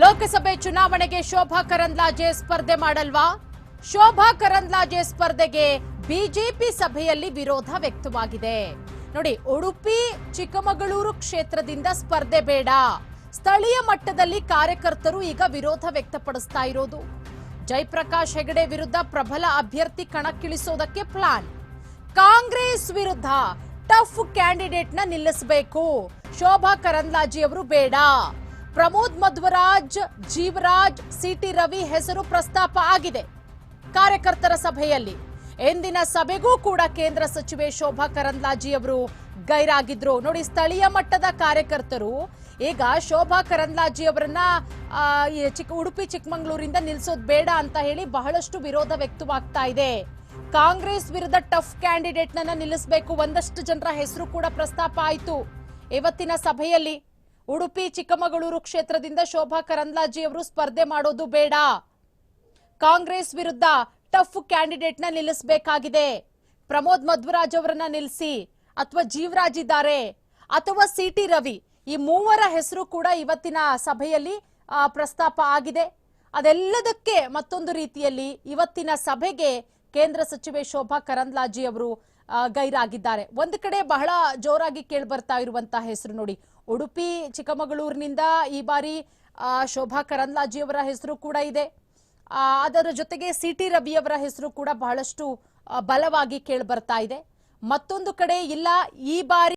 ಲೋಕಸಭೆ ಚುನಾವಣೆಗೆ ಶೋಭಾ ಕರಂದ್ಲಾಜೆ ಸ್ಪರ್ಧೆ ಮಾಡಲ್ವಾ? ಶೋಭಾ ಕರಂದ್ಲಾಜೆ ಸ್ಪರ್ಧೆಗೆ ಬಿಜೆಪಿ ಸಭೆಯಲ್ಲಿ ವಿರೋಧ ವ್ಯಕ್ತವಾಗಿದೆ. ನೋಡಿ, ಉಡುಪಿ, ಚಿಕ್ಕಮಗಳೂರು ಕ್ಷೇತ್ರದಿಂದ ಸ್ಪರ್ಧೆ ಬೇಡ. ಸ್ಥಳೀಯ ಮಟ್ಟದಲ್ಲಿ ಕಾರ್ಯಕರ್ತರು ಈಗ ವಿರೋಧ ವ್ಯಕ್ತಪಡಿಸ್ತಾ ಇರೋದು. ಜಯಪ್ರಕಾಶ್ ಹೆಗಡೆ ವಿರುದ್ಧ ಪ್ರಬಲ ಅಭ್ಯರ್ಥಿ ಕಣಕ್ಕಿಳಿಸೋದಕ್ಕೆ ಪ್ಲಾನ್. ಕಾಂಗ್ರೆಸ್ ವಿರುದ್ಧ ಟಫ್ ಕ್ಯಾಂಡಿಡೇಟ್ನ ನಿಲ್ಲಿಸಬೇಕು. ಶೋಭಾ ಕರಂದ್ಲಾಜಿ ಅವರು ಬೇಡ. ಪ್ರಮೋದ್ ಮಧ್ವರಾಜ್, ಜೀವರಾಜ್, ಸಿಟಿ ರವಿ ಹೆಸರು ಪ್ರಸ್ತಾಪ ಆಗಿದೆ. ಕಾರ್ಯಕರ್ತರ ಸಭೆಯಲ್ಲಿ ಎಂದಿನ ಸಭೆಗೂ ಕೂಡ ಕೇಂದ್ರ ಸಚಿವೆ ಶೋಭಾ ಕರಂದ್ಲಾಜಿಯವರು ಗೈರಾಗಿದ್ರು. ನೋಡಿ, ಸ್ಥಳೀಯ ಮಟ್ಟದ ಕಾರ್ಯಕರ್ತರು ಈಗ ಶೋಭಾ ಕರಂದ್ಲಾಜಿ ಅವರನ್ನ ಚಿಕ್ಕ ಉಡುಪಿ ಚಿಕ್ಕಮಗಳೂರಿಂದ ನಿಲ್ಸೋದ್ ಬೇಡ ಅಂತ ಹೇಳಿ ಬಹಳಷ್ಟು ವಿರೋಧ ವ್ಯಕ್ತವಾಗ್ತಾ ಇದೆ. ಕಾಂಗ್ರೆಸ್ ವಿರುದ್ಧ ಟಫ್ ಕ್ಯಾಂಡಿಡೇಟ್ ನನ್ನ ನಿಲ್ಲಿಸಬೇಕು, ಒಂದಷ್ಟು ಜನರ ಹೆಸರು ಕೂಡ ಪ್ರಸ್ತಾಪ ಆಯಿತು. ಇವತ್ತಿನ ಸಭೆಯಲ್ಲಿ ಉಡುಪಿ, ಚಿಕ್ಕಮಗಳೂರು ಕ್ಷೇತ್ರದಿಂದ ಶೋಭಾ ಕರಂದ್ಲಾಜಿಯವರು ಸ್ಪರ್ಧೆ ಮಾಡೋದು ಬೇಡ. ಕಾಂಗ್ರೆಸ್ ವಿರುದ್ಧ ಟಫ್ ಕ್ಯಾಂಡಿಡೇಟ್ನ ನಿಲ್ಲಿಸಬೇಕಾಗಿದೆ. ಪ್ರಮೋದ್ ಮಧ್ವರಾಜ್ ಅವರನ್ನ ನಿಲ್ಲಿಸಿ ಅಥವಾ ಜೀವರಾಜ್ ಇದ್ದಾರೆ ಅಥವಾ ಸಿಟಿ ರವಿ. ಈ ಮೂವರ ಹೆಸರು ಕೂಡ ಇವತ್ತಿನ ಸಭೆಯಲ್ಲಿ ಪ್ರಸ್ತಾಪ ಆಗಿದೆ. ಅದೆಲ್ಲದಕ್ಕೆ ಮತ್ತೊಂದು ರೀತಿಯಲ್ಲಿ ಇವತ್ತಿನ ಸಭೆಗೆ ಕೇಂದ್ರ ಸಚಿವೆ ಶೋಭಾ ಕರಂದ್ಲಾಜಿ ಅವರು ಗೈರಾಗಿದ್ದಾರೆ. ಒಂದು ಕಡೆ ಬಹಳ ಜೋರಾಗಿ ಕೇಳ್ಬರ್ತಾ ಇರುವಂತಹ ಹೆಸರು ನೋಡಿ. ಉಡುಪಿ, ಚಿಕ್ಕಮಗಳೂರಿನಿಂದ ಈ ಬಾರಿ ಶೋಭಾ ಕರಂದ್ಲಾಜಿಯವರ ಹೆಸರು ಕೂಡ ಇದೆ. ಅದರ ಜೊತೆಗೆ ಸಿ ಟಿ ರವಿಯವರ ಹೆಸರು ಕೂಡ ಬಹಳಷ್ಟು ಬಲವಾಗಿ ಕೇಳಿ ಬರ್ತಾ ಇದೆ. ಮತ್ತೊಂದು ಕಡೆ ಇಲ್ಲ, ಈ ಬಾರಿ